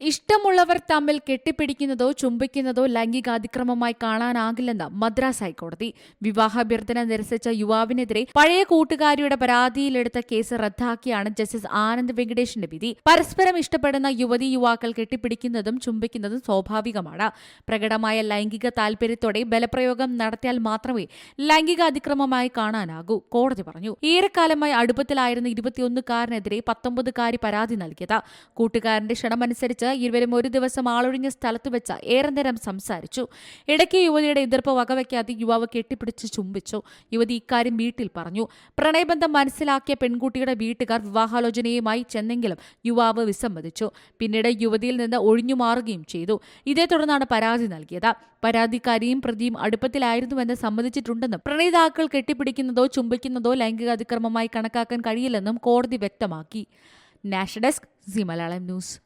ഇഷ്ടമുള്ളവർ തമ്മിൽ കെട്ടിപ്പിടിക്കുന്നതോ ചുംബിക്കുന്നതോ ലൈംഗികാതിക്രമമായി കാണാനാകില്ലെന്ന് മദ്രാസ് ഹൈക്കോടതി. വിവാഹാഭ്യർത്ഥന നിരസിച്ച യുവാവിനെതിരെ പഴയ കൂട്ടുകാരിയുടെ പരാതിയിലെടുത്ത കേസ് റദ്ദാക്കിയാണ് ജസ്റ്റിസ് ആനന്ദ് വെങ്കടേഷിന്റെ വിധി. പരസ്പരം ഇഷ്ടപ്പെടുന്ന യുവതി യുവാക്കൾ കെട്ടിപ്പിടിക്കുന്നതും ചുംബിക്കുന്നതും സ്വാഭാവികമാണ്. പ്രകടമായ ലൈംഗിക താൽപര്യത്തോടെ ബലപ്രയോഗം നടത്തിയാൽ മാത്രമേ ലൈംഗികാതിക്രമമായി കാണാനാകൂ കോടതി പറഞ്ഞു. ഏറെക്കാലമായി അടുപ്പത്തിലായിരുന്ന ഇരുപത്തിയൊന്നുകാരനെതിരെ പത്തൊമ്പതുകാരി പരാതി നൽകിയത്. കൂട്ടുകാരന്റെ ക്ഷണമനുസരിച്ച് ഇരുവരും ഒരു ദിവസം ആളൊഴിഞ്ഞ സ്ഥലത്ത് വെച്ച് ഏറെ നേരം സംസാരിച്ചു. ഇടയ്ക്ക് യുവതിയുടെ എതിർപ്പ് വകവയ്ക്കാതെ യുവാവ് കെട്ടിപ്പിടിച്ച് ചുംബിച്ചു. യുവതി ഇക്കാര്യം വീട്ടിൽ പറഞ്ഞു. പ്രണയബന്ധം മനസ്സിലാക്കിയ പെൺകുട്ടിയുടെ വീട്ടുകാർ വിവാഹാലോചനയുമായി ചെന്നെങ്കിലും യുവാവ് വിസമ്മതിച്ചു. പിന്നീട് യുവതിയിൽ നിന്ന് ഒഴിഞ്ഞു മാറുകയും ചെയ്തു. ഇതേ തുടർന്നാണ് പരാതി നൽകിയത്. പരാതിക്കാരിയും പ്രതിയും അടുപ്പത്തിലായിരുന്നുവെന്ന് സമ്മതിച്ചിട്ടുണ്ടെന്നും പ്രണയിതാക്കൾ കെട്ടിപ്പിടിക്കുന്നതോ ചുംബിക്കുന്നതോ ലൈംഗിക അതിക്രമമായി കണക്കാക്കാൻ കഴിയില്ലെന്നും കോടതി വ്യക്തമാക്കി. National desk C Malayalam news.